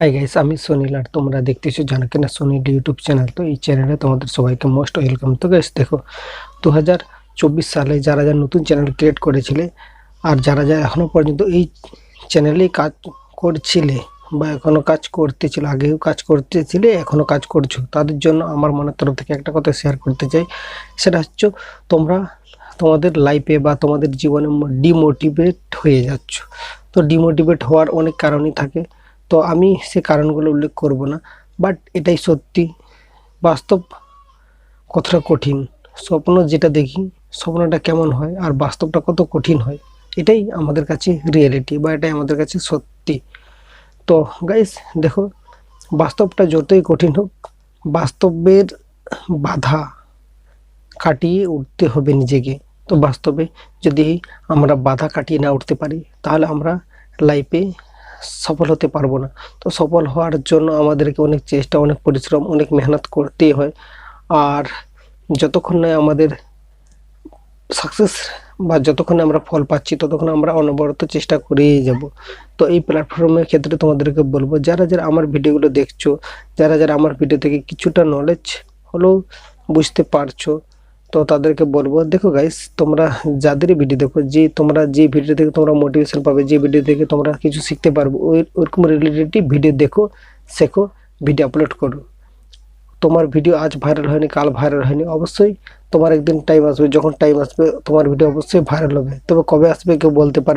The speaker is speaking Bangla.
হাই গাইস আমি সোনিল আর তোমরা দেখতেছো জানো কিনা সোনিল ইউটিউব চ্যানেল তো এই চ্যানেলে তোমাদের সবাইকে মোস্ট ওয়েলকাম তো গাইস দেখো দু হাজার চব্বিশ সালে যারা যারা নতুন চ্যানেল ক্রিয়েট করেছিলে আর যারা যারা এখনও পর্যন্ত এই চ্যানেলেই কাজ করছিলে বা এখনও কাজ করতেছিল, আগেও কাজ করতেছিলে এখনও কাজ করছ, তাদের জন্য আমার মনের তরফ থেকে একটা কথা শেয়ার করতে চাই। সেটা হচ্ছে তোমরা তোমাদের লাইফে বা তোমাদের জীবনে ডিমোটিভেট হয়ে যাচ্ছ। তো ডিমোটিভেট হওয়ার অনেক কারণই থাকে। তো আমি সে কারণগুলো উল্লেখ করব না বাট এটাই সত্যি। বাস্তব কতটা কঠিন? স্বপ্ন যেটা দেখি, স্বপ্নটা কেমন হয় আর বাস্তবটা কত কঠিন হয়, এটাই আমাদের কাছে রিয়েলিটি বা এটাই আমাদের কাছে সত্যি। তো গাইস দেখো, বাস্তবটা যতই কঠিন হোক, বাস্তবের বাধা কাটিয়ে উঠতে হবে নিজেকে। তো বাস্তবে যদি আমরা বাধা কাটিয়ে না উঠতে পারি, তাহলে আমরা লাইফে সফল হতে পারব না। তো সফল হওয়ার জন্য আমাদেরকে অনেক চেষ্টা, অনেক পরিশ্রম, অনেক মেহনত করতেই হয়। আর যতক্ষণ না আমাদের সাকসেস বা যতক্ষণ আমরা ফল পাচ্ছি, ততক্ষণ আমরা অনবরত চেষ্টা করেই যাব। তো এই প্ল্যাটফর্মের ক্ষেত্রে তোমাদেরকে বলব, যারা যারা আমার ভিডিওগুলো দেখছ, যারা যারা আমার ভিডিও থেকে কিছুটা নলেজ হলেও বুঝতে পারছ তো তাদেরকে বলব, দেখো গাইস তোমরা যাদের ভিডিও দেখো, যে তোমরা যে ভিডিও থেকে তোমরা মোটিভেশন পাবে, যে ভিডিও থেকে তোমরা কিছু শিখতে পারব, ওই ওরকম রিলেটেড ভিডিও দেখো, শেখো ভিডিও আপলোড করো। তোমার ভিডিও আজ ভাইরাল হয়নি, কাল ভাইরাল হয়নি, অবশ্যই তোমার একদিন টাইম আসবে, যখন টাইম আসবে, তোমার ভিডিও অবশ্যই ভাইরাল হবে। তবে কবে আসবে কেউ বলতে পারবে